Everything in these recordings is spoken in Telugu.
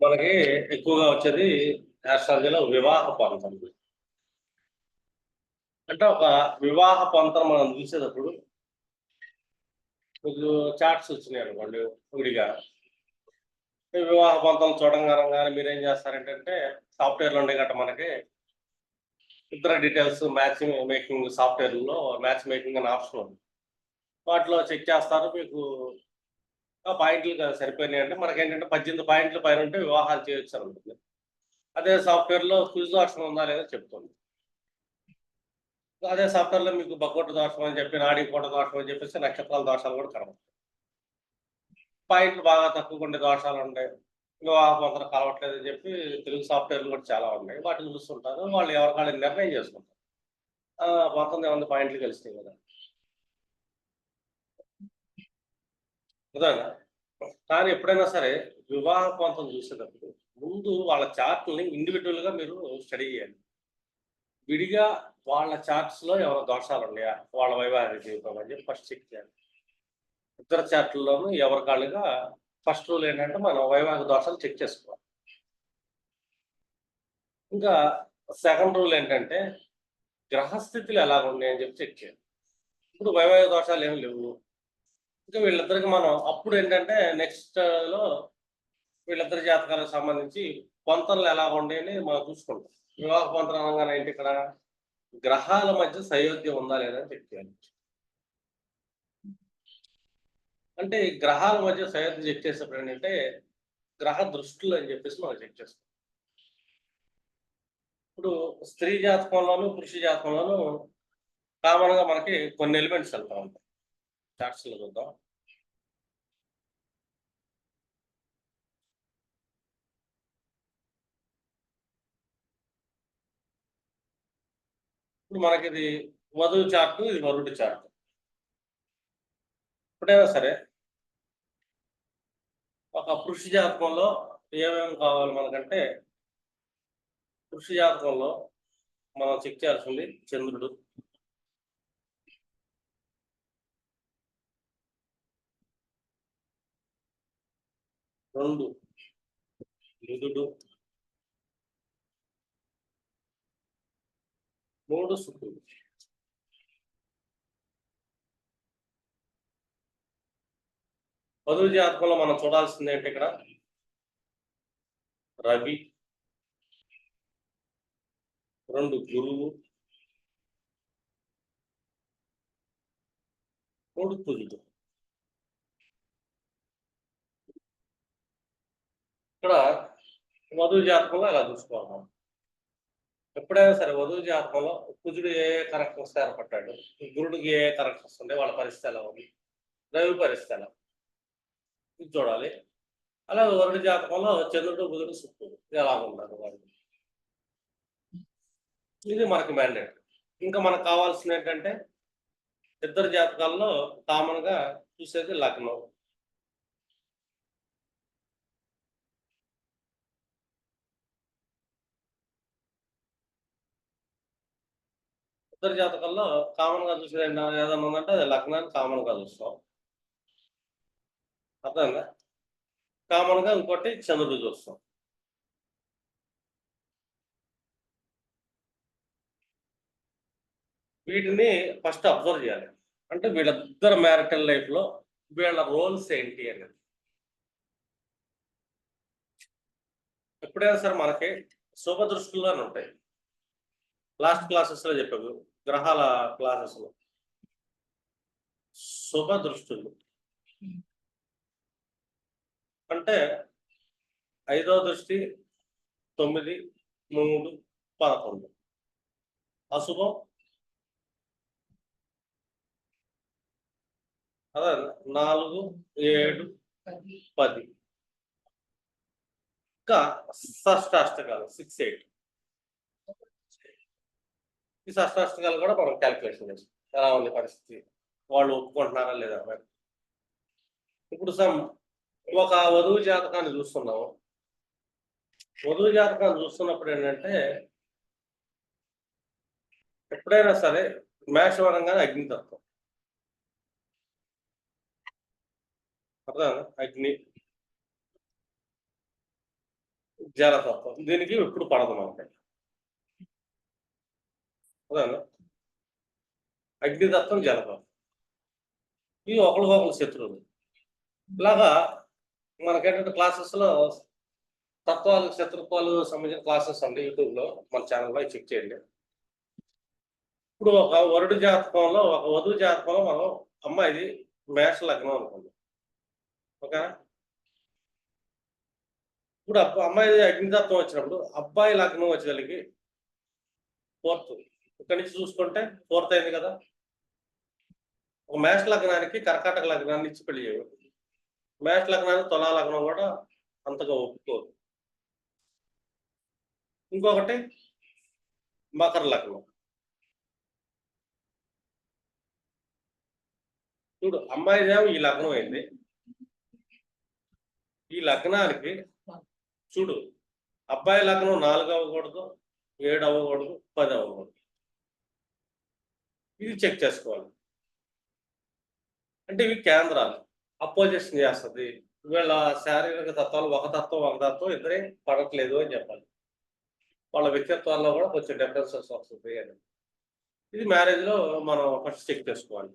మనకి ఎక్కువగా వచ్చేది ఆస్ట్రాలజీలో వివాహ పంతం. అంటే ఒక వివాహ పంతం మనం చూసేటప్పుడు మీకు చాట్స్ వచ్చినాయి అనుకోండి విడిగా వివాహ పంతం చూడంగానే మీరు ఏం చేస్తారంటే సాఫ్ట్వేర్లు ఉండే గట్ట మనకి ఇతర డీటెయిల్స్ మ్యాచ్ మేకింగ్ సాఫ్ట్వేర్లో మ్యాచ్ మేకింగ్ అనే ఆప్షన్ ఉంది. వాటిలో చెక్ చేస్తారు మీకు పాయింట్లు సరిపోయినాయి అంటే మనకి ఏంటంటే పద్దెనిమిది పాయింట్ల పైన ఉంటే వివాహాలు చేయొచ్చు అని ఉంటుంది. అదే సాఫ్ట్వేర్లో క్విజ్ దోషం ఉందా లేదా చెప్తుంది. అదే సాఫ్ట్వేర్లో మీకు బకోట దోషం అని చెప్పి నాడి కోట దోషం అని చెప్పేసి నక్షత్రాల దోషాలు కూడా కనబడతాయి. పాయింట్లు బాగా తక్కువ ఉండే దోషాలు ఉంటాయి వివాహ పొందలు కలవట్లేదు అని చెప్పి తెలుగు సాఫ్ట్వేర్లు కూడా చాలా ఉన్నాయి. వాటిని చూస్తుంటారు. వాళ్ళు ఎవరి వాళ్ళు నిర్ణయం చేసుకుంటారు. పంతొమ్మిది మొత్తం పాయింట్లు కలిసినాయి కదా. ఉదాహరణ కానీ ఎప్పుడైనా సరే వివాహ ప్రాంతం చూసేటప్పుడు ముందు వాళ్ళ చార్ట్ని ఇండివిజువల్గా మీరు స్టడీ చేయాలి. విడిగా వాళ్ళ చార్ట్స్లో లో దోషాలు ఉన్నాయా? వాళ్ళ వైవాహిక జీవితం అని చెప్పి ఫస్ట్ చెక్ చేయాలి. ఇద్దరు చార్ట్లలోనూ ఎవరి కాళ్ళుగా ఫస్ట్ రూల్ ఏంటంటే మనం వైవాహిక దోషాలు చెక్ చేసుకోవాలి. ఇంకా సెకండ్ రూల్ ఏంటంటే గ్రహస్థితులు ఎలా ఉన్నాయి అని చెప్పి చెక్ చేయాలి. ఇప్పుడు వైవాహిక దోషాలు ఏమి లేవు. ఇంకా వీళ్ళిద్దరికి మనం అప్పుడు ఏంటంటే నెక్స్ట్లో వీళ్ళిద్దరి జాతకాలకు సంబంధించి పొంతనలు ఎలా ఉండేని మనం చూసుకుంటాం. వివాహ పొంతన అనగానే ఏంటి ఇక్కడ? గ్రహాల మధ్య సయోధ్యం ఉందా లేదా అని అంటే గ్రహాల మధ్య సయోధ్య చెక్ చేసేప్పుడు ఏంటంటే గ్రహ దృష్టిలు అని చెప్పేసి మనం చెక్ చేస్తాం. ఇప్పుడు స్త్రీ జాతకంలోను పురుష జాతకంలోను కామన్గా మనకి కొన్ని ఎలిమెంట్స్ వెళ్తా ఉంటాయి. చార్ట్స్లో చూద్దాం ఇప్పుడు మనకి ఇది వధువు చార్ట్ ఇది వరుడి చార్ట్ ఇప్పుడైనా సరే ఒక పురుష జాతకంలో ఏమేమి కావాలి మనకంటే పురుష జాతకంలో మనం చెక్ చేయాల్సింది చంద్రుడు రెండు బుధుడు మూడు సుఖుడు పదవి జాతకంలో మనం చూడాల్సింది ఏంటి ఇక్కడ? రవి రెండు గురువు మూడు కుజుడు ఇక్కడ వధువు జాతకంలో ఇలా చూసుకోవాలి మనం. ఎప్పుడైనా సరే వధువు జాతకంలో కుజుడు ఏ కరెక్షన్స్ ఏర్పడ్డాడు? గురుడికి ఏ కరెక్షన్స్ ఉన్నాయి వాళ్ళ పరిస్థితి ఎలా ఉంది? రవి పరిస్థితి ఎలా ఇది చూడాలి. అలాగే వరుడి జాతకంలో చంద్రుడు బుధుడు శుక్రుడు ఎలా ఉన్నారు వాళ్ళు ఇది మనకి మ్యాండేట్ ఇంకా మనకు కావాల్సింది ఏంటంటే ఇద్దరు జాతకాల్లో కామన్గా చూసేది లగ్నం. ఇద్దరు జాతకాల్లో కామన్గా చూసేది ఏంటో ఉందంటే అది లగ్నాన్ని కామన్గా చూస్తాం. అర్థమైందా? కామన్గా ఇంకోటి చంద్రుడు చూస్తాం. వీటిని ఫస్ట్ అబ్జర్వ్ చేయాలి. అంటే వీళ్ళిద్దరు మ్యారిటల్ లైఫ్లో వీళ్ళ రోల్స్ ఏంటి అనేది. ఎప్పుడైనా సరే మనకి శుభ దృష్టిలోనే ఉంటాయి. లాస్ట్ క్లాసెస్లో చెప్పాము. గ్రహాల క్లాసెస్లో శుభ దృష్టులు. అంటే ఐదో దృష్టి తొమ్మిది మూడు పదకొండు. అశుభం. అదే నాలుగు ఏడు పది. ఇంకా షష్టాష్టకాలు సిక్స్ ఎయిట్. ఈ సష్టాష్టకాలు కూడా మనం క్యాల్కులేషన్ చేస్తాం. ఎలా ఉంది పరిస్థితి? వాళ్ళు ఒప్పుకుంటున్నారా లేదా మరి? ఇప్పుడు సమ్ ఒక వధువు జాతకాన్ని చూస్తున్నాము. వధువు జాతకాన్ని చూస్తున్నప్పుడు ఏంటంటే ఎప్పుడైనా సరే మేషవరంగానే అగ్నితత్వం. అర్థం? అగ్ని. జలతత్వం. దీనికి ఎప్పుడు పడదు మనకి. అగ్నిదత్తం జలపాతం. ఇవి ఒకరికొకరు శత్రువులు. ఇలాగా మనకేంటంటే క్లాసెస్లో తత్వాలు శత్రుత్వాలు సంబంధించిన క్లాసెస్ అండి యూట్యూబ్లో మన ఛానల్లో చెక్ చేయండి. ఇప్పుడు ఒక వరుడు జాతకంలో ఒక వధువు జాతకంలో మనం అమ్మాయిది మేష లగ్నం అనుకుందాం. ఓకేనా? ఇప్పుడు అమ్మాయి అగ్నితత్వం వచ్చినప్పుడు అబ్బాయి లగ్నం వచ్చేసరికి పోతుంది. ఇక్కడి నుంచి చూసుకుంటే ఫోర్త్ అయింది కదా. ఒక మేష లగ్నానికి కర్కాటక లగ్నాన్ని ఇచ్చి పెళ్ళి చేయకూడదు మేష లగ్నానికి తులా లగ్నం కూడా అంతగా ఒప్పుకోదు. ఇంకొకటి మకర లగ్నం. చూడు అమ్మాయిదేమో ఈ లగ్నం అయింది. ఈ లగ్నానికి చూడు అబ్బాయి లగ్నం నాలుగు అవ్వకూడదు ఏడు అవ్వకూడదు పది అవ్వకూడదు. ఇది చెక్ చేసుకోవాలి. అంటే ఇవి కేంద్రాలు. అపోజిషన్ చేస్తుంది. వీళ్ళ శారీరక తత్వాలు ఒక తత్వం ఒక తత్వం ఇద్దరే పడట్లేదు అని చెప్పాలి. వాళ్ళ వ్యక్తిత్వాల్లో కూడా కొంచెం డిఫరెన్సెస్ వస్తుంది అని. ఇది మ్యారేజ్లో మనం ఫస్ట్ చెక్ చేసుకోవాలి.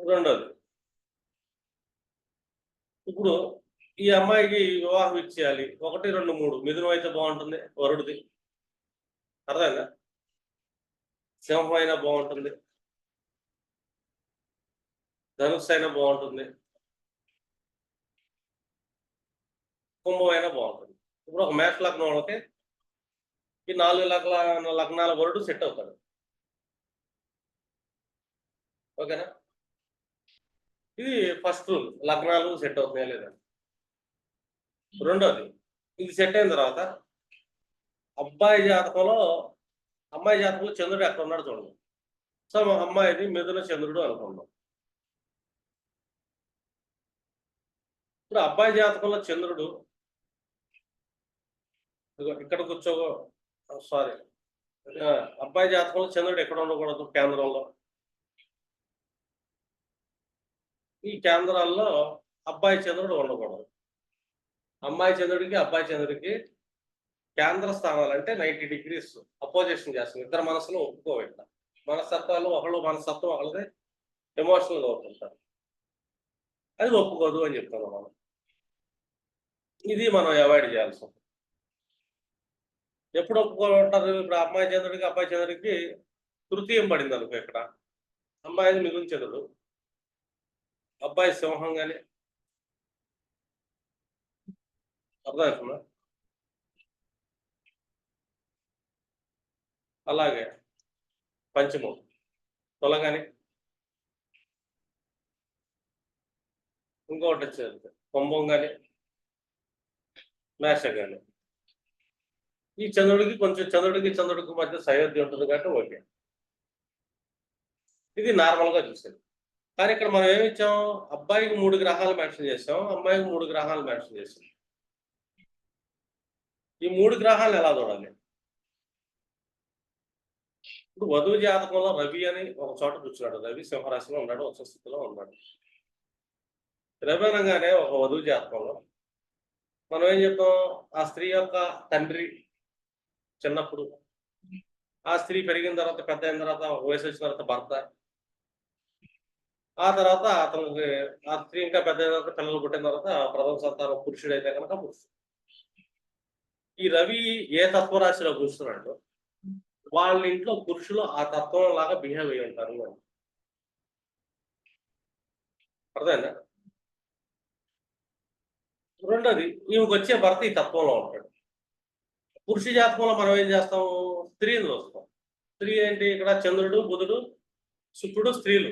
రెండోది. ఇప్పుడు ఈ అమ్మాయికి వివాహం ఇచ్చేయాలి. ఒకటి రెండు మూడు. మిథునం అయితే బాగుంటుంది వరుడిది. అర్థమైందా? సింహం అయినా బాగుంటుంది. ధనుస్సు అయినా బాగుంటుంది. కుంభం అయినా బాగుంటుంది. ఇప్పుడు ఒక మేష లగ్నం వాళ్ళకి ఈ నాలుగు లగ్న లగ్నాల వరుడు సెట్ అవుతాడు. ఓకేనా? ఇది ఫస్ట్ రూల్. లగ్నాలు సెట్ అవుతున్నాయా లేదా? రెండోది ఇది సెట్ అయిన తర్వాత అబ్బాయి జాతకంలో అమ్మాయి జాతకంలో చంద్రుడు ఎక్కడ ఉన్నాడు చూడండి. సో మా అమ్మాయిని మిథున చంద్రుడు అనుకున్నాం ఇప్పుడు అబ్బాయి జాతకంలో చంద్రుడు ఇక్కడ కూర్చో సారీ అబ్బాయి జాతకంలో చంద్రుడు ఎక్కడ ఉండకూడదు కేంద్రంలో? ఈ కేంద్రాల్లో అబ్బాయి చంద్రుడు ఉండకూడదు. అమ్మాయి చంద్రుడికి అబ్బాయి చంద్రుడికి కేంద్ర స్థానాలు అంటే నైంటీ డిగ్రీస్ అపోజిషన్ చేస్తుంది. ఇద్దరు మనసును ఒప్పుకోవట్ల. మనస్తత్వాలు ఒకళ్ళు మనస్తత్వం ఒకళ్ళదే ఎమోషనల్ అవుతుంటారు. అది ఒప్పుకోదు అని చెప్తున్నాం మనం. ఇది మనం అవాయిడ్ చేయాల్సి ఉంటుంది. ఎప్పుడు ఒప్పుకోవాలంటారు ఇప్పుడు అమ్మాయి చంద్రుడికి అబ్బాయి చంద్రుడికి తృతీయం పడింది అనుకో ఇక్కడ. అమ్మాయిని మిగులు చంద్రుడు అబ్బాయి సింహం కానీ అర్థమవుతుందా అలాగే పంచమం. తొలగాని. ఇంకొకటి వచ్చేది. కుంభం కానీ మేష కానీ ఈ చంద్రుడికి కొంచెం చంద్రుడికి చంద్రుడికి మధ్య సయోధ్య ఉంటుంది కాబట్టి ఓకే. ఇది నార్మల్గా చూసేది. కానీ ఇక్కడ మనం ఏమి ఇచ్చాం? అబ్బాయికి మూడు గ్రహాలు మెన్షన్ చేసాం అమ్మాయికి మూడు గ్రహాలు మెన్షన్ చేసాం ఈ మూడు గ్రహాలు ఎలా చూడాలి? ఇప్పుడు వధువు జాతకంలో రవి అని ఒక చోట కూర్చున్నాడు రవి సింహరాశిలో ఉన్నాడు ఒక స్థితిలో ఉన్నాడు. రవి అనగానే ఒక వధువు జాతకంలో మనం ఏం చెప్తాం? ఆ స్త్రీ యొక్క తండ్రి చిన్నప్పుడు ఆ స్త్రీ పెరిగిన తర్వాత పెద్ద అయిన తర్వాత వయసు వచ్చిన తర్వాత భర్త ఆ తర్వాత అతనికి ఆ స్త్రీ ఇంకా పెద్ద అయిన తర్వాత పిల్లలు పుట్టిన తర్వాత ప్రథమ సంతానం పురుషుడు అయితే కనుక పురుషుడు. ఈ రవి ఏ తత్వరాశిలో కూర్చున్నాడు వాళ్ళ ఇంట్లో పురుషులు ఆ తత్వం లాగా బిహేవ్ అయి ఉంటారు అర్థమైందా? రెండోది ఈమెకి వచ్చే భర్త ఈ తత్వంలో ఉంటాడు. పురుష జాతకంలో మనం ఏం చేస్తాం? స్త్రీని చూస్తాం స్త్రీ ఏంటి? ఇక్కడ చంద్రుడు బుధుడు శుక్రుడు స్త్రీలు.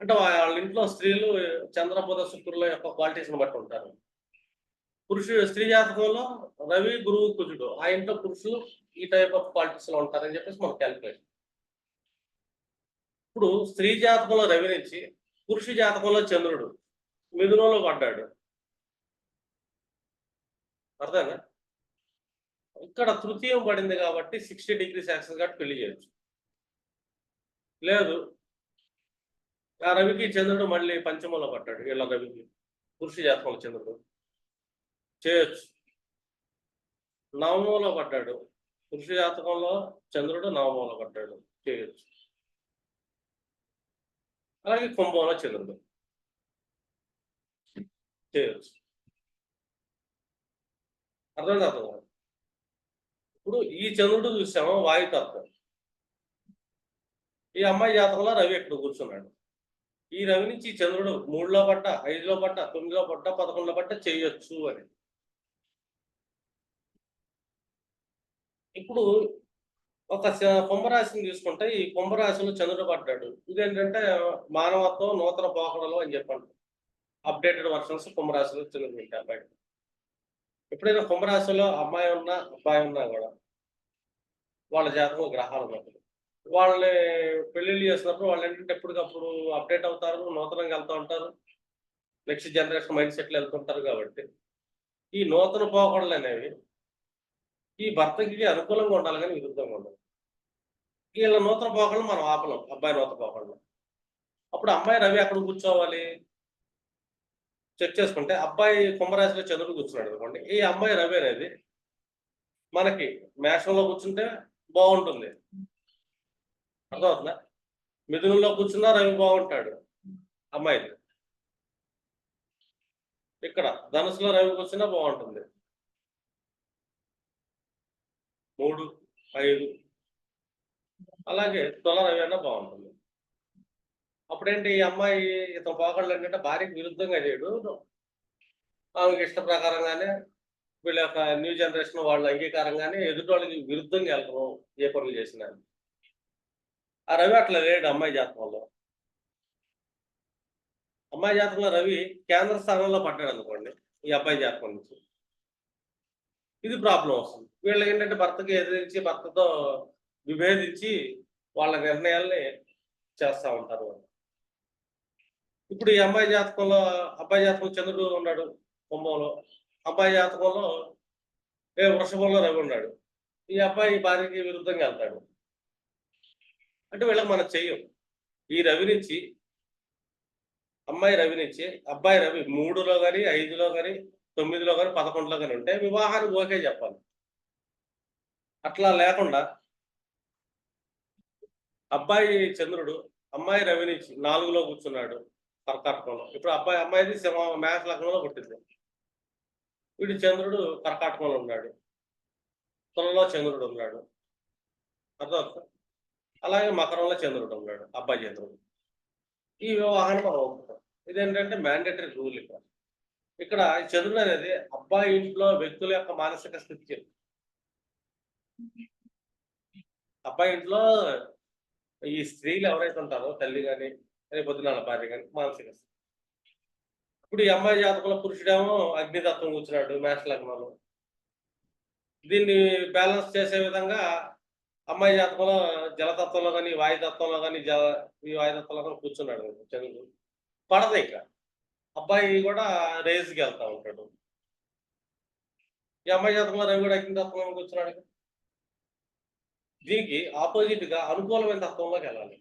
అంటే వాళ్ళ ఇంట్లో స్త్రీలు చంద్రబుధ శుక్రుల యొక్క క్వాలిటీస్ని బట్టి ఉంటారు. పురుషుడు స్త్రీ జాతకంలో రవి గురువు కుజుడు. ఆ ఇంట్లో పురుషులు ఈ టైప్ ఆఫ్ క్వాలిటీస్లో ఉంటారని చెప్పేసి మనం క్యాల్కులేషన్ ఇప్పుడు స్త్రీ జాతకంలో రవి నుంచి పురుష జాతకంలో చంద్రుడు మిథునంలో పడ్డాడు. అర్థనా ఇక్కడ తృతీయం పడింది కాబట్టి సిక్స్టీ డిగ్రీస్ యాక్సెస్ కాబట్టి పెళ్ళి చేయొచ్చు. లేదు. ఆ రవికి చంద్రుడు మళ్ళీ పంచమంలో పడ్డాడు. వీళ్ళ రవికి పురుష జాతకంలో చంద్రుడు చేయొచ్చు. నవమంలో పడ్డాడు. పురుష జాతకంలో చంద్రుడు నవమంలో పడ్డాడు చేయొచ్చు. అలాగే కుంభంలో చంద్రుడు. చేయొచ్చు. అర్థం కాదు. ఇప్పుడు ఈ చంద్రుడు చూసాము? వాయుతత్వం ఈ అమ్మాయి జాతకంలో రవి ఎక్కడ కూర్చున్నాడు? ఈ రవి నుంచి చంద్రుడు మూడులో పట్ట ఐదులో పట్ట తొమ్మిదిలో పట్ట పదకొండులో పట్ట చేయొచ్చు అని. ఇప్పుడు ఒక కుంభరాశిని తీసుకుంటే ఈ కుంభరాశిలో చంద్రుడు పడ్డాడు. ఇదేంటంటే మానవత్వం నూతన పోకడలు అని చెప్పండి. అప్డేటెడ్ వర్షన్స్ కుంభరాశిలో చంద్రుడు ఉంటాయి అబ్బాయి ఎప్పుడైనా కుంభరాశిలో అమ్మాయి ఉన్నా అబ్బాయి ఉన్నా కూడా వాళ్ళ జాతకం గ్రహాలు ఉన్నప్పుడు. వాళ్ళని పెళ్ళిళ్ళు చేసినప్పుడు వాళ్ళు ఏంటంటే ఎప్పటికప్పుడు అప్డేట్ అవుతారు నూతనంగా వెళ్తూ ఉంటారు. నెక్స్ట్ జనరేషన్ మైండ్ సెట్లు వెళ్తుంటారు కాబట్టి ఈ నూతన పోకడలు అనేవి ఈ భర్తకి అనుకూలంగా ఉండాలి కానీ విరుద్ధంగా ఉండాలి. వీళ్ళ నూతన పోకడలు మనం ఆపలం అబ్బాయి నూతన పోకడలు. అప్పుడు అమ్మాయి రవి అక్కడ కూర్చోవాలి? చెక్ చేసుకుంటే అబ్బాయి కుంభరాశిలో చంద్రుడు కూర్చున్నాడు అనుకోండి. ఈ అమ్మాయి రవి అనేది మనకి మేషంలో కూర్చుంటే బాగుంటుంది. అర్థమవుతుందా? మిథునంలో కూర్చున్నా రవి బాగుంటాడు అమ్మాయి ఇక్కడ ధనుసులో రవి కూర్చున్నా బాగుంటుంది. మూడు ఐదు. అలాగే తుల రవి బాగుంటుంది. అప్పుడేంటి ఈ అమ్మాయి ఇతను పోకడలు ఏంటంటే భార్యకు విరుద్ధంగా చేయడు. ఆమెకి ఇష్ట ప్రకారంగానే వీళ్ళ యొక్క న్యూ జనరేషన్ వాళ్ళ అంగీకారంగానే ఎదుటి వాళ్ళకి విరుద్ధంగా వెళ్తాం ఏ పనులు చేసినా. ఆ రవి అట్లా లేడు అమ్మాయి జాతకంలో. అమ్మాయి జాతకంలో రవి కేంద్ర స్థానంలో పడ్డాడు అనుకోండి ఈ అబ్బాయి జాతకం నుంచి. ఇది ప్రాబ్లం వస్తుంది. వీళ్ళకి ఏంటంటే భర్తకి ఎదిరించి భర్తతో విభేదించి వాళ్ళ నిర్ణయాల్ని చేస్తూ ఉంటారు ఇప్పుడు ఈ అమ్మాయి జాతకంలో అబ్బాయి జాతకం చంద్రుడు ఉన్నాడు కుంభంలో. అబ్బాయి జాతకంలో ఏ వృషభంలో రవి ఉన్నాడు. ఈ అబ్బాయి భార్యకి విరుద్ధంగా వెళ్తాడు. అంటే వీళ్ళకి మనం చెయ్యం. ఈ రవి నుంచి అమ్మాయి రవి నుంచి అబ్బాయి రవి మూడులో కానీ ఐదులో కానీ తొమ్మిదిలో కానీ పదకొండులో కానీ ఉంటే వివాహానికి ఓకే చెప్పాలి. అట్లా లేకుండా అబ్బాయి చంద్రుడు అమ్మాయి రవి నుంచి నాలుగులో కూర్చున్నాడు కర్కాటకంలో. ఇప్పుడు అబ్బాయి అమ్మాయిది సింహ మేష లగ్నంలో పుట్టింది. వీడి చంద్రుడు కర్కాటకంలో ఉన్నాడు. తులలో చంద్రుడు ఉన్నాడు. అర్థం అలాగే మకరంలో చంద్రుడు ఉన్నాడు అబ్బాయి చంద్రుడు. ఈ వివాహాన్ని మనం ఇది ఇదేంటంటే మ్యాండేటరీ రూల్ ఇక్కడ. ఇక్కడ ఈ అనేది అబ్బాయి ఇంట్లో వ్యక్తుల యొక్క మానసిక స్థితి అబ్బాయి ఇంట్లో ఈ స్త్రీలు ఎవరైతే ఉంటారో తల్లి కానీ రేపు పొద్దున భార్య కానీ మానసిక స్థితి. ఇప్పుడు ఈ అమ్మాయి జాతకంలో పురుషుడేమో అగ్నితత్వం కూర్చున్నాడు మేష లగ్నంలో. దీన్ని బ్యాలెన్స్ చేసే విధంగా అమ్మాయి జాతకంలో జలతత్వంలో కానీ వాయుతత్వంలో కానీ జల ఈ వాయుతత్వంలో కానీ కూర్చున్నాడు చంద్రుడు. పడదు ఇక. అబ్బాయి కూడా రేస్కి వెళ్తా ఉంటాడు. ఈ అమ్మాయి జాతకంలో రవి కూడా అగ్నితత్వంలో కూర్చున్నాడు వచ్చినాడు దీనికి ఆపోజిట్గా అనుకూలమైన తత్వంలోకి వెళ్ళాలి.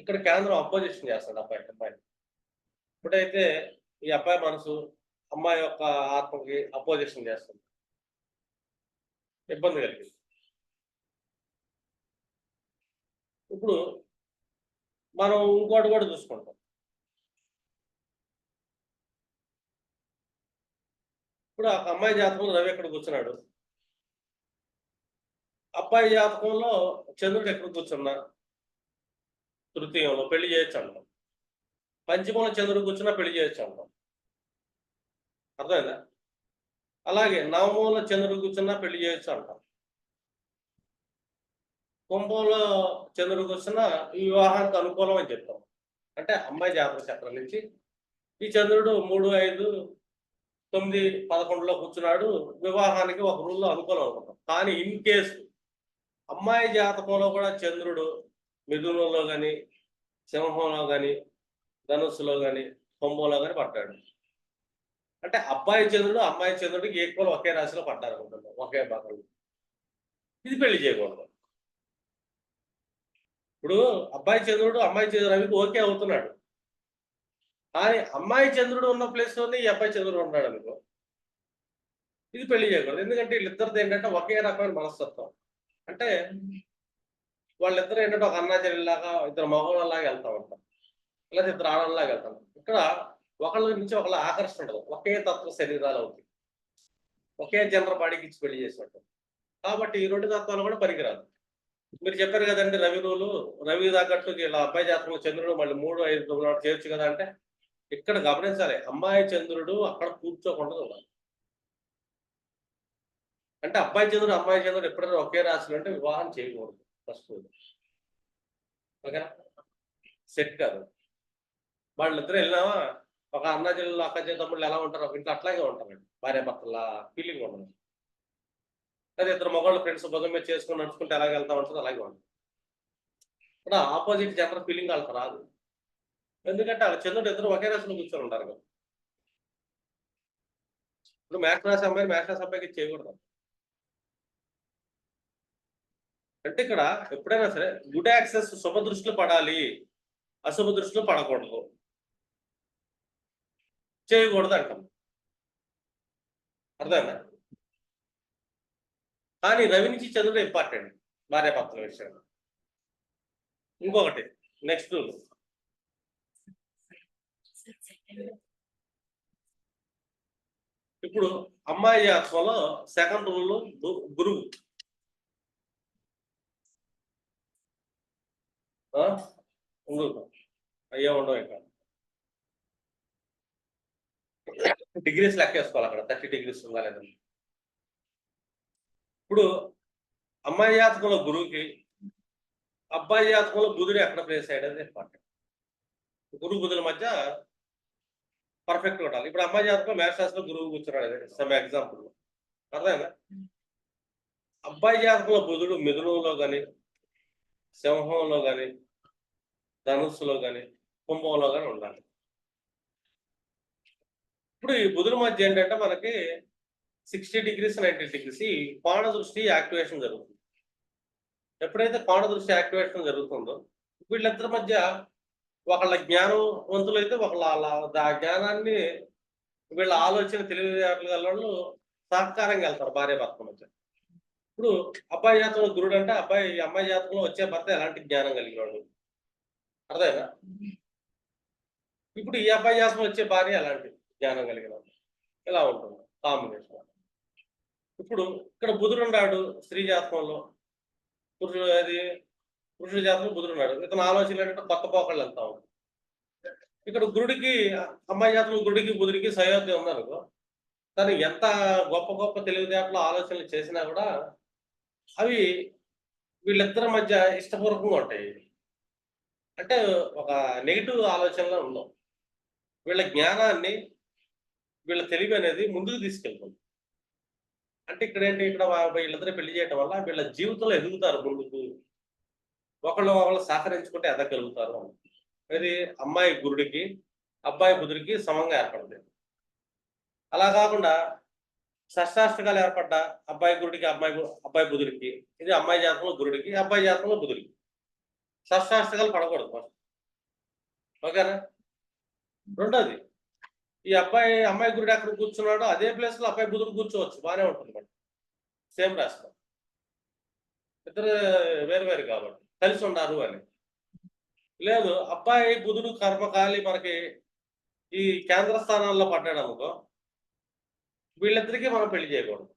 ఇక్కడ కేంద్రం అపోజిషన్ చేస్తాడు అబ్బాయి అబ్బాయి ఇప్పుడైతే ఈ అబ్బాయి మనసు అమ్మాయి యొక్క ఆత్మకి అపోజిషన్ చేస్తుంది. ఇబ్బంది కలిగింది. ఇప్పుడు మనం ఇంకోటి కూడా చూసుకుంటాం. ఇప్పుడు ఆ అమ్మాయి జాతకంలో రవి ఎక్కడ కూర్చున్నాడు? అబ్బాయి జాతకంలో చంద్రుడు ఎక్కడ కూర్చున్నా? తృతీయంలో పెళ్ళి చేయొచ్చు అంటాం పంచమంలో చంద్రుడు కూర్చున్నా పెళ్ళి చేయొచ్చు అంటాం అర్థమైందా? అలాగే నవమంలో చంద్రుడు కూర్చున్నా పెళ్ళి చేయొచ్చు అంటాం కుంభంలో చంద్రుడు కూర్చున్నా వివాహానికి అనుకూలం అని చెప్తాం. అంటే అమ్మాయి జాతక చక్రం నుంచి ఈ చంద్రుడు మూడు ఐదు తొమ్మిది పదకొండులో కూర్చున్నాడు. వివాహానికి ఒక రూల్లో అనుకూలం అనుకుంటాం. కానీ ఇన్ కేసు అమ్మాయి జాతకంలో కూడా చంద్రుడు మిథునంలో కానీ సింహంలో కానీ ధనుస్సులో కానీ కుంభంలో కానీ పడ్డాడు. అంటే అబ్బాయి చంద్రుడు అమ్మాయి చంద్రుడికి ఈక్వల్ ఒకే రాశిలో పడ్డారు అనుకుంటున్నాం. ఒకే భాగంలో. ఇది పెళ్ళి చేయకూడదు. ఇప్పుడు అబ్బాయి చంద్రుడు అమ్మాయి చంద్రుడు రవికి ఓకే అవుతున్నాడు. కానీ అమ్మాయి చంద్రుడు ఉన్న ప్లేస్లోనే ఈ అబ్బాయి చంద్రుడు ఉన్నాడు అనుకో. ఇది పెళ్ళి చేయకూడదు. ఎందుకంటే వీళ్ళిద్దరిది ఏంటంటే ఒకే రకమైన మనస్తత్వం. అంటే వాళ్ళిద్దరు ఏంటంటే ఒక అన్నా చెల్లిలాగా ఇద్దరు మగవాళ్ళలాగా వెళ్తా ఉంటారు. లేదా ఇద్దరు ఆడవాళ్ళలాగా వెళ్తాం ఇక్కడ ఒకళ్ళ నుంచి ఒకళ్ళ ఆకర్షణ ఉండదు. ఒకే తత్వ శరీరాలు అవుతాయి. ఒకే జనర బాడీకి ఇచ్చి పెళ్ళి చేసినట్టు. కాబట్టి ఈ రెండు తత్వాలు కూడా పనికిరాదు. మీరు చెప్పారు కదండి రవి రోజులు రవి తగ్గట్టు ఇలా అబ్బాయి జాతకంలో చంద్రుడు మళ్ళీ మూడు ఐదు తొమ్మిది చేయొచ్చు కదా అంటే ఇక్కడ గమనించాలి. అమ్మాయి చంద్రుడు అక్కడ కూర్చోకుండా చూడాలి అంటే అబ్బాయి చంద్రుడు అమ్మాయి చంద్రుడు ఎప్పుడైనా ఒకే రాశిలో అంటే వివాహం చేయకూడదు. ఫస్ట్ ఓకేనా? సెట్ కాదు. వాళ్ళిద్దరు వెళ్ళినామా? ఒక అన్న చెల్లెలు అక్క చెల్లి తమ్ముళ్ళు ఎలా ఉంటారు ఒక ఇంట్లో అట్లాగే ఉంటారండి. భార్య భర్తల ఫీలింగ్ ఉండదు. అదే ఇద్దరు మగవాళ్ళు ఫ్రెండ్స్ భుజం మీద చేసుకుని నడుచుకుంటే ఎలాగ వెళ్తా ఉంటుంది అలాగే ఉంటుంది. ఇక్కడ ఆపోజిట్ జనరల్ ఫీలింగ్ వాళ్ళకి రాదు. ఎందుకంటే వాళ్ళ చంద్రుడు ఇద్దరు ఒకే రాశిలో కూర్చొని ఉంటారు కదా. ఇప్పుడు మ్యాథ్స్ రాసి అమ్మాయి మ్యాథ్స్ రాసి అబ్బాయికి చేయకూడదు. అంటే ఇక్కడ ఎప్పుడైనా సరే గుడ్ యాక్సెస్ శుభ దృష్టిలో పడాలి అశుభ దృష్టిలో పడకూడదు. చేయకూడదు అంటాం. అర్థమైనా కానీ రవి నుంచి చంద్రుడు ఇంపార్టెంట్ భార్య విషయంలో. ఇంకొకటి నెక్స్ట్ ఇప్పుడు అమ్మాయి ఆత్మలో సెకండ్ రూల్ గురువు. ఆ? ఉండదు అయ్యా ఉండవు ఇంకా. డిగ్రీస్ లెక్కేసుకోవాలి అక్కడ. థర్టీ డిగ్రీస్ ఉందా లేదండి ఇప్పుడు అమ్మాయి జాతకంలో గురువుకి అబ్బాయి జాతకంలో బుధుడు ఎక్కడ ప్లేస్ అయ్యాడని ఇంపార్టెంట్ గురు బుధుల మధ్య పర్ఫెక్ట్ ఉండాలి. ఇప్పుడు అమ్మాయి జాతకంలో మేషరాశిలో గురువు కూర్చున్నాడు సమ్ ఎగ్జాంపుల్ అర్థమైందా? అబ్బాయి జాతకంలో బుధుడు మిథునంలో కానీ సింహంలో కానీ ధనుస్సులో కానీ కుంభంలో కానీ ఉండాలి. ఇప్పుడు ఈ బుధుడి మధ్య ఏంటంటే మనకి సిక్స్టీ డిగ్రీస్ నైంటీ డిగ్రీస్ ఈ కోణ దృష్టి యాక్టివేషన్ జరుగుతుంది. ఎప్పుడైతే కోణ దృష్టి యాక్టివేషన్ జరుగుతుందో వీళ్ళిద్దరి మధ్య ఒకళ్ళ జ్ఞానవంతులు అయితే ఒకళ్ళ ఆ జ్ఞానాన్ని వీళ్ళ ఆలోచన తెలివితేటలు వాళ్ళు సహకారంగా వెళ్తారు భార్య భర్త మధ్య. ఇప్పుడు అబ్బాయి జాతకంలో గురుడు అంటే అబ్బాయి అమ్మాయి జాతకంలో వచ్చే భర్త ఎలాంటి జ్ఞానం కలిగిన వాడు అర్థమైనా ఇప్పుడు ఈ అబ్బాయి జాతకం వచ్చే భార్య ఎలాంటి జ్ఞానం కలిగిన ఇలా ఉంటుంది కాంబినేషన్. ఇప్పుడు ఇక్కడ బుధుడు ఉన్నాడు స్త్రీ జాతకంలో. పురుషుడు అది పురుషుల జాతకంలో బుధుడు ఉన్నాడు. ఇతను ఆలోచన ఏంటంటే కొత్త పోకళ్ళు వెళ్తా ఉంటాడు ఇక్కడ గురుడికి అమ్మాయి జాతకంలో గురుడికి బుధుడికి సయోధ్య ఉందనుకో తను ఎంత గొప్ప గొప్ప తెలివితేటలు ఆలోచనలు చేసినా కూడా అవి వీళ్ళిద్దరి మధ్య ఇష్టపూర్వకంగా ఉంటాయి. అంటే ఒక నెగిటివ్ ఆలోచనలో ఉండవు వీళ్ళ జ్ఞానాన్ని వీళ్ళ తెలివి అనేది ముందుకు తీసుకెళ్తుంది. అంటే ఇక్కడ ఏంటి? ఇక్కడ వీళ్ళిద్దరు పెళ్ళి చేయడం వల్ల వీళ్ళ జీవితంలో ఎదుగుతారు ముందుకు. ఒకళ్ళు ఒకళ్ళు సహకరించుకుంటే ఎదగలుగుతారు ఇది అమ్మాయి గురుడికి అబ్బాయి బుధుడికి సమంగా ఏర్పడుతుంది అలా కాకుండా షష్టాష్టకాలు ఏర్పడ్డ అబ్బాయి గురుడికి అమ్మాయి అబ్బాయి బుధుడికి ఇది అమ్మాయి జాతకంలో గురుడికి అబ్బాయి జాతకంలో బుధుడికి. షష్టాష్టకాలు పడకూడదు ఫస్ట్. ఓకేనా? రెండోది ఈ అబ్బాయి అమ్మాయి గురుడు ఎక్కడ కూర్చున్నాడో అదే ప్లేస్లో అబ్బాయి బుధుడు కూర్చోవచ్చు. బాగానే ఉంటుంది సేమ్ రాష్ట్రం ఇద్దరు వేరు వేరు కాబట్టి. కలిసి ఉన్నారు అని. లేదు అబ్బాయి బుధుడు కర్మకాలి మనకి ఈ కేంద్ర స్థానాల్లో పడ్డాడు అనుకో వీళ్ళిద్దరికీ మనం పెళ్ళి చేయకూడదు.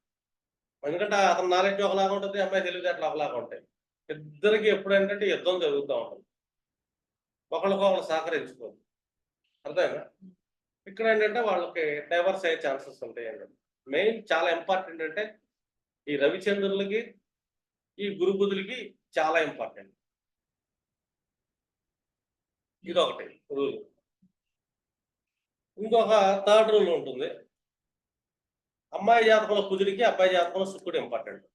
ఎందుకంటే అతని నాలెడ్జ్ ఒకలాగా ఉంటుంది అమ్మాయి తెలివితేటలు ఒకలాగా ఉంటాయి. ఇద్దరికి ఎప్పుడేంటంటే యుద్ధం జరుగుతూ ఉంటుంది. ఒకరికొకరు సహకరించుకోదు అర్థమైనా ఇక్కడ ఏంటంటే వాళ్ళకి డైవర్స్ అయ్యే ఛాన్సెస్ ఉంటాయి అండి. మెయిన్ చాలా ఇంపార్టెంట్ అంటే ఈ రవిచంద్రులకి ఈ గురు బుధులకి చాలా ఇంపార్టెంట్. ఇది ఒకటి రూల్ ఇంకొక థర్డ్ రూల్ ఉంటుంది. అమ్మాయి జాతకంలో కుజుడికి అబ్బాయి జాతకంలో శుక్రుడు ఇంపార్టెంట్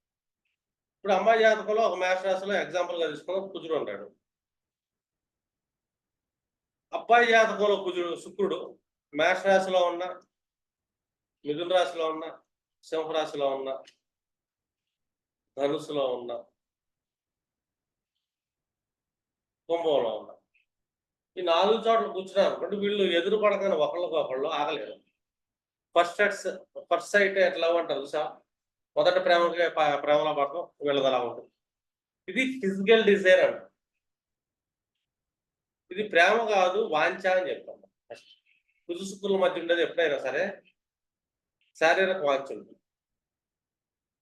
ఇప్పుడు అమ్మాయి జాతకంలో ఒక మేష రాశిలో ఎగ్జాంపుల్గా గా కుజుడు ఉంటాడు. అబ్బాయి జాతకంలో కుజుడు శుక్రుడు మేష రాశిలో ఉన్న మిథున రాశిలో ఉన్న సింహరాశిలో ఉన్న ధనుసులో ఉన్న కుంభంలో ఉన్న. ఈ నాలుగు చోట్ల కూర్చున్నారు అంటే వీళ్ళు ఎదురు పడగానే ఒకళ్ళకి ఒకళ్ళు ఆగలేరు. ఫస్ట్ సైట్స్ ఫస్ట్ సైట్ ఎట్లా అంటారు చూసా మొదట ప్రేమకి ప్రేమలో పడతాం వీళ్ళది అలా ఉంటుంది. ఇది ఫిజికల్ డిజైర్ అంట. ఇది ప్రేమ కాదు వాంఛ అని చెప్తాం. ఫస్ట్ పురుషుకుల మధ్య ఉండేది ఎప్పుడైనా సరే శారీరక వాంఛ ఉంటుంది.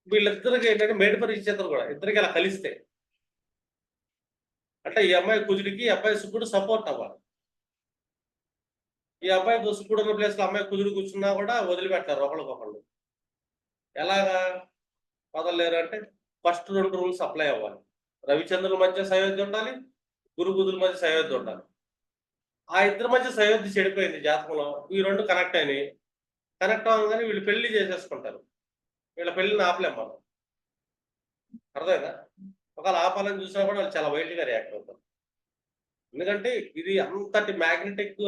వీళ్ళిద్దరికి ఏంటంటే మేడ్ ఫర్ కూడా ఇద్దరికి అలా కలిస్తే. అంటే ఈ అమ్మాయి కుజుడికి ఈ అబ్బాయి సుక్కుడు సపోర్ట్ అవ్వాలి. ఈ అబ్బాయి సుక్కుడు ఉన్న ప్లేస్లో అమ్మాయి కుజుడు కూర్చున్నా కూడా వదిలిపెట్టారు ఒకళ్ళకొకళ్ళు. ఎలాగా? వదలలేరు అంటే ఫస్ట్ రెండు రూల్స్ అప్లై అవ్వాలి. రవిచంద్రుల మధ్య సయోధ్య ఉండాలి గురు మధ్య సయోధ్య ఉండాలి. ఆ ఇద్దరి మధ్య సయోధ్య చెడిపోయింది జాతకంలో. ఈ రెండు కనెక్ట్ అయినాయి. కనెక్ట్ అవ్వగానే వీళ్ళు పెళ్ళి చేసేసుకుంటారు. వీళ్ళ పెళ్ళిని ఆపలేం మనం. అర్థమైందా? ఒకవేళ ఆపాలని చూసినా కూడా వాళ్ళు చాలా వైట్గా రియాక్ట్ అవుతారు. ఎందుకంటే ఇది అంతటి మ్యాగ్నెటిక్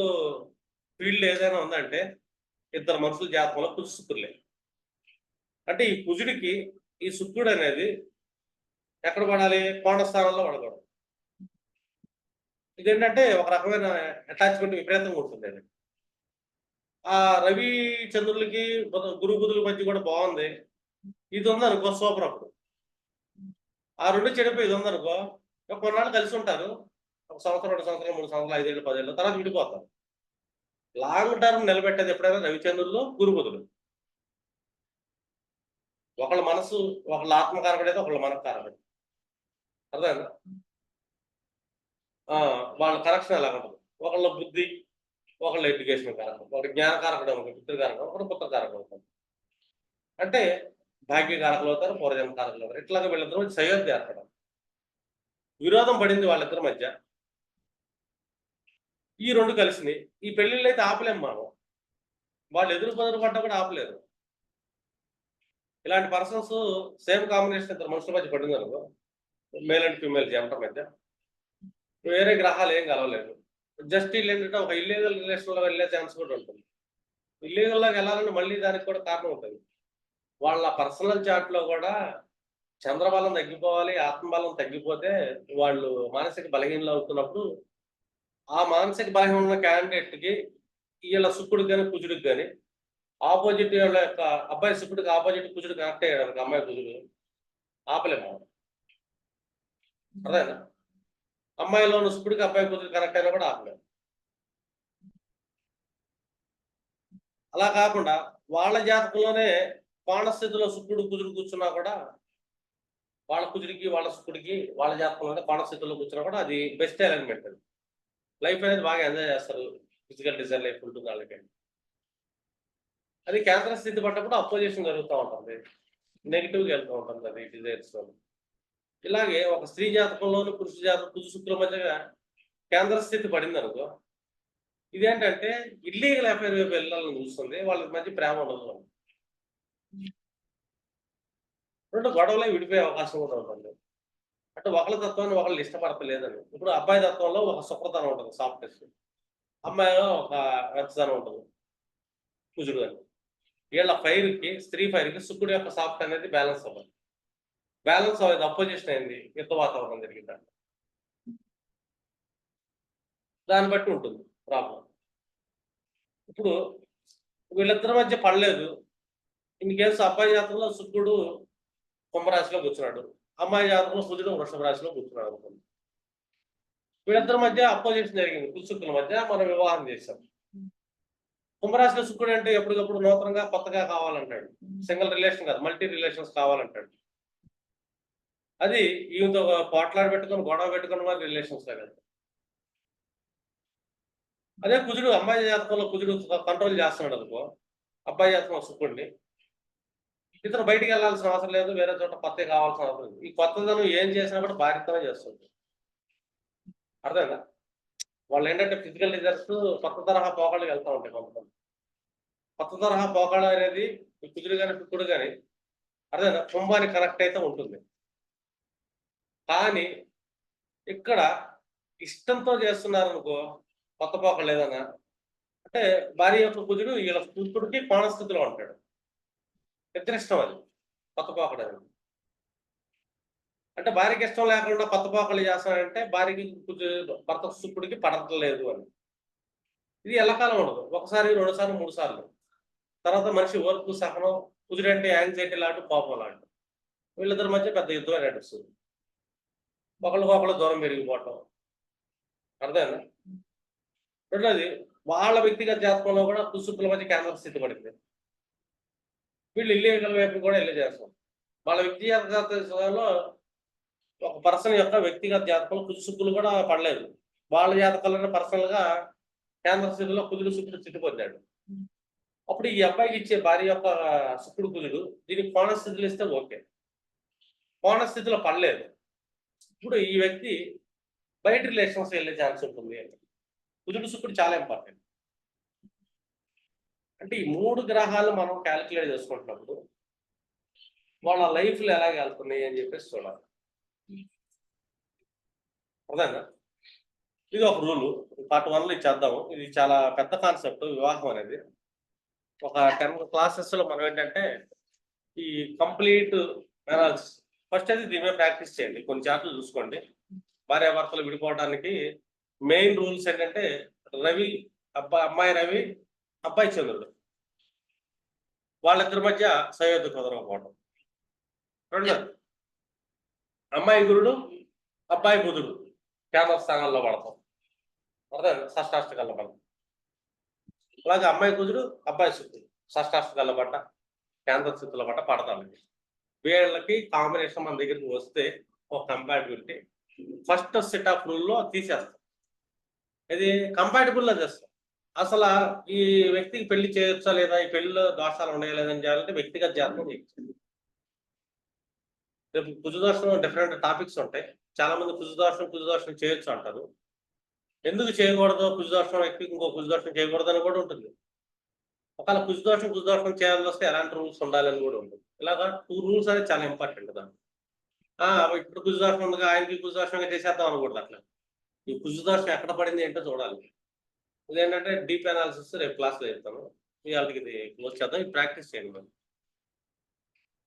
ఫీల్డ్ ఏదైనా ఉందంటే ఇద్దరు మనుషుల జాతకంలో కుజు శుక్రులే. అంటే ఈ కుజుడికి ఈ శుక్రుడు అనేది ఎక్కడ పడాలి? కోణస్థానంలో పడకూడదు. ఇదేంటంటే ఒక రకమైన అటాచ్మెంట్ విపరీతంగా ఉంటుంది అండి ఆ రవి చంద్రులకి గురు బుధుల మధ్య కూడా బాగుంది. ఇది ఉందనుకో సూపర్ అప్పుడు. ఆ రెండు చెడిపోయి ఇది ఉందనుకో కొన్నాళ్ళు కలిసి ఉంటారు. ఒక సంవత్సరం రెండు సంవత్సరం మూడు సంవత్సరాలు ఐదేళ్ళు పదేళ్ళు తర్వాత విడిపోతారు. లాంగ్ టర్మ్ నిలబెట్టేది ఎప్పుడైనా రవిచంద్రులు గురుబుధులు. ఒకళ్ళ మనసు ఒకళ్ళ ఆత్మకారకుడైతే ఒకళ్ళ మన కారకుడు అర్థమైందా? ఆ, వాళ్ళ కరెక్షన్ ఎలా ఉంటుంది? ఒకళ్ళ బుద్ధి ఒకళ్ళ ఎడ్యుకేషన్ కారకం ఒక జ్ఞానకారకుడు ఒక పితృకారకం ఒకటి పుత్రకారకం. అవుతుంది అంటే భాగ్యకారకులు అవుతారు పూర్వజన్మ కారకులు అవుతారు ఇట్లాగా వీళ్ళిద్దరు సయోధ్య ఏర్పడం విరోధం పడింది వాళ్ళిద్దరి మధ్య. ఈ రెండు కలిసినాయి ఈ పెళ్ళిళ్ళు అయితే ఆపలేం మనం వాళ్ళు ఎదురు బదురు పడ్డా కూడా ఆపలేరు. ఇలాంటి పర్సన్స్ సేమ్ కాంబినేషన్ ఇద్దరు మనుషుల మధ్య పడింది అనుకో మేల్ అండ్ ఫీమేల్ జంట మధ్య. వేరే గ్రహాలు ఏం కలవలేదు. జస్ట్ ఇల్లు ఏంటంటే ఒక ఇల్లీగల్ రిలేషన్లో వెళ్ళే ఛాన్స్ కూడా ఉంటుంది. ఇల్లీగల్లోకి వెళ్ళాలంటే మళ్ళీ దానికి కూడా కారణం ఉంటుంది. వాళ్ళ పర్సనల్ చాట్లో కూడా చంద్రబలం తగ్గిపోవాలి ఆత్మబలం తగ్గిపోతే వాళ్ళు మానసిక బలహీనలు అవుతున్నప్పుడు ఆ మానసిక బలహీన ఉన్న క్యాండిడేట్కి వీళ్ళ శుక్రుడికి కానీ కుజుడికి కానీ ఆపోజిట్ వాళ్ళ యొక్క అబ్బాయి శుక్రుడికి ఆపోజిట్ కుజుడు కనెక్ట్ అయ్యాడు అమ్మాయి కుజుడు ఆపలేము. అదేనా అర్థమైందా? అమ్మాయిలో ఉన్న శుక్రుడికి అబ్బాయి కుజుడు కనెక్ట్ అయినా కూడా ఆపలేము. అలా కాకుండా వాళ్ళ జాతకంలోనే కోణస్థితిలో శుక్రుడు కుదురు కూర్చున్నా కూడా వాళ్ళ కుజుడికి వాళ్ళ శుక్రుడికి వాళ్ళ జాతకంలో కోణస్థితిలో కూర్చున్నా కూడా అది బెస్ట్ అలైన్మెంట్ అది. లైఫ్ అనేది బాగా ఎంజాయ్ చేస్తారు. ఫిజికల్ డిజైన్ లైఫ్ ఉంటుంది వాళ్ళకి. అది కేంద్ర స్థితి పడ్డప్పుడు అపోజిషన్ జరుగుతూ ఉంటుంది. నెగిటివ్గా వెళ్తూ ఉంటుంది అది డిజైన్స్ ఇలాగే ఒక స్త్రీ జాతకంలోని పురుష జాతకం కుజు శుక్రుల మధ్యగా కేంద్ర స్థితి పడింది అనుకో ఇదేంటంటే ఇల్లీగల్ అఫైర్ వైపు వెళ్ళాలని చూస్తుంది. వాళ్ళకి మధ్య ప్రేమ ఉండదు రెండు గొడవలే విడిపోయే అవకాశం కూడా ఉంటుంది అంటే ఒకళ్ళ తత్వాన్ని ఒకళ్ళు ఇష్టపడతలేదని. ఇప్పుడు అబ్బాయి తత్వంలో ఒక శుభ్రతనం ఉంటుంది సాఫ్ట్నెస్ అమ్మాయిలో ఒక వెచ్చదనం ఉంటుంది కుజుడు అని వీళ్ళ ఫైర్కి స్త్రీ ఫైర్కి శుక్రుడు యొక్క సాఫ్ట్ అనేది బ్యాలెన్స్ అవ్వాలి. బ్యాలెన్స్ అవ్వదు అపోజిషన్ అయింది యుద్ధ వాతావరణం జరిగిందంట. దాన్ని బట్టి ఉంటుంది ప్రాబ్లం ఇప్పుడు వీళ్ళిద్దరి మధ్య పడలేదు. ఇన్ కేసు అబ్బాయి జాతకంలో శుక్రుడు కుంభరాశిలో కూర్చున్నాడు. అమ్మాయి జాతకంలో సూర్యుడు వృషభ రాశిలో కూర్చున్నాడు అనుకుంది వీళ్ళిద్దరి మధ్య అపోజిషన్ జరిగింది. కుశుక్కుల మధ్య మనం వివాహం చేశాం. కుంభరాశిలో శుక్రుడు అంటే ఎప్పటికప్పుడు నూతనంగా కొత్తగా కావాలంటాడు. సింగిల్ రిలేషన్ కాదు మల్టీ రిలేషన్స్ కావాలంటాడు. అది ఈయనతో పోట్లాడి పెట్టుకొని గొడవ పెట్టుకుని మరి రిలేషన్స్ కదా. అదే కుజుడు అమ్మాయి జాతకంలో కుజుడు కంట్రోల్ చేస్తున్నాడు అనుకో అబ్బాయి జాతకం శుక్రుడిని ఇతను బయటికి వెళ్ళాల్సిన అవసరం లేదు వేరే చోట కొత్త కావాల్సిన అవసరం లేదు. ఈ కొత్తదనం ఏం చేసినా కూడా బాధ్యతమే చేస్తుంది. అర్థమైందా? వాళ్ళు ఏంటంటే ఫిజికల్ రిజల్ట్స్ కొత్త తరహా పోకళ్ళకి వెళ్తూ ఉంటాయి కొంతమంది. కొత్త తరహా పోకాళ్ళు అనేది కుదురు కానీ కుక్కుడు కానీ అర్థమైనా కుంభానికి కనెక్ట్ అయితే ఉంటుంది. కానీ ఇక్కడ ఇష్టంతో చేస్తున్నారు అనుకో కొత్త పోకలు ఏదైనా అంటే భార్య యొక్క కుజుడు వీళ్ళ కూతుడికి కోణస్థితిలో ఉంటాడు. ఇద్దరు ఇష్టం అది. కొత్త పోకడ అనేది అంటే భార్యకి ఇష్టం లేకుండా కొత్త పోకలు చేస్తానంటే భార్యకి భర్త శుక్రుడికి పడట్లేదు అని. ఇది ఎల్లకాలం ఉండదు. ఒకసారి రెండు సార్లు మూడు సార్లు. తర్వాత మనిషి ఓర్పు సహనం కుదిరంటే యాంగ్జైటీ లాంటి కోపం లాంటి వీళ్ళిద్దరి మధ్య పెద్ద యుద్ధం నడుస్తుంది. ఒకళ్ళకొకళ్ళు దూరం పెరిగిపోవటం. అర్థమైనా రెండోది వాళ్ళ వ్యక్తిగత జాతకంలో కూడా కుసుక్కుల మధ్య కేంద్ర స్థితి పడింది వీళ్ళు ఇల్లీగల్ వైపు కూడా వెళ్ళి చేస్తాం వాళ్ళ వ్యక్తిగత జాతకంలో ఒక పర్సన్ యొక్క వ్యక్తిగత జాతకంలో సుక్కులు కూడా పడలేదు. వాళ్ళ జాతకాలను పర్సనల్గా కేంద్ర స్థితిలో కుదురు శుక్రుడు స్థితి పొందాడు. అప్పుడు ఈ అబ్బాయికి ఇచ్చే భార్య యొక్క శుక్రుడు కుదురు దీనికి కోణస్థితిలో ఇస్తే ఓకే. కోణస్థితిలో పడలేదు. ఇప్పుడు ఈ వ్యక్తి బయట రిలేషన్స్ వెళ్ళే ఛాన్స్ ఉంటుంది. కుదురు శుక్రుడు చాలా ఇంపార్టెంట్ అంటే ఈ మూడు గ్రహాలు మనం క్యాలిక్యులేట్ చేసుకుంటున్నప్పుడు వాళ్ళ లైఫ్లు ఎలా వెళ్తున్నాయి అని చెప్పేసి చూడాలి. అర్థంగా ఇది ఒక రూలు పార్ట్ వన్ ఇది ఇచ్చేద్దాము ఇది చాలా పెద్ద కాన్సెప్ట్ వివాహం అనేది. ఒక టెన్ క్లాసెస్లో మనం ఏంటంటే ఈ కంప్లీట్ అనాలిసిస్ ఫస్ట్ అయితే దీని మీద ప్రాక్టీస్ చేయండి. కొన్ని చాట్లు చూసుకోండి. భార్యాభర్తలు విడిపోవడానికి మెయిన్ రూల్స్ ఏంటంటే రవి అబ్బాయి అమ్మాయి రవి అబ్బాయి చంద్రుడు. వాళ్ళిద్దరి మధ్య సయోధ్య కుదరకపోవడం రెండు అమ్మాయి గురుడు అబ్బాయి బుధుడు కేంద్ర స్థానాల్లో పడతాం. అర్థం? షష్టాష్టకాల్లో పడతాం. అలాగే అమ్మాయి కుదురు అబ్బాయి శుద్ధుడు షష్టాష్టకాల్లో పడ్డ కేంద్ర స్థితిలో పడ్డ పడతామండి వీళ్ళకి కాంబినేషన్ మన దగ్గరికి వస్తే ఒక కంపాటిబిలిటీ ఫస్ట్ సెట్ ఆఫ్ రూల్లో తీసేస్తాం. ఇది కంపాటిబుల్లో చేస్తాం. అసలు ఈ వ్యక్తికి పెళ్ళి చేయొచ్చా లేదా? ఈ పెళ్ళిలో దోషాలు ఉన్నాయా లేదని చేయాలంటే వ్యక్తిగత జాతకం చేయొచ్చు రేపు కుజదోషం డిఫరెంట్ టాపిక్స్ ఉంటాయి. చాలా మంది కుజదోషం కుజదోషం చేయొచ్చు అంటారు. ఎందుకు చేయకూడదు? కుజదోషం వ్యక్తికి ఇంకో కుజదోషం చేయకూడదు అని కూడా ఉంటుంది. ఒకవేళ కుజదోషం కుజదోషం చేయాల్సి వస్తే ఎలాంటి రూల్స్ ఉండాలని కూడా ఉంటుంది. ఇలాగా టూ రూల్స్ అనేది చాలా ఇంపార్టెంట్ దాన్ని ఆ, ఇప్పుడు కుజదోషం ఉందిగా ఆయనకి కుజదోషంగా చేసేద్దాం అనకూడదు అట్లా. ఈ కుజదోషం ఎక్కడ పడింది ఏంటో చూడాలి. ఇదేంటంటే డీప్ అనాలిసిస్ రేపు క్లాస్లో చెప్తాను. ఇవాళకి ఇది క్లోజ్ చేద్దాం. ఇది ప్రాక్టీస్ చేయండి మనం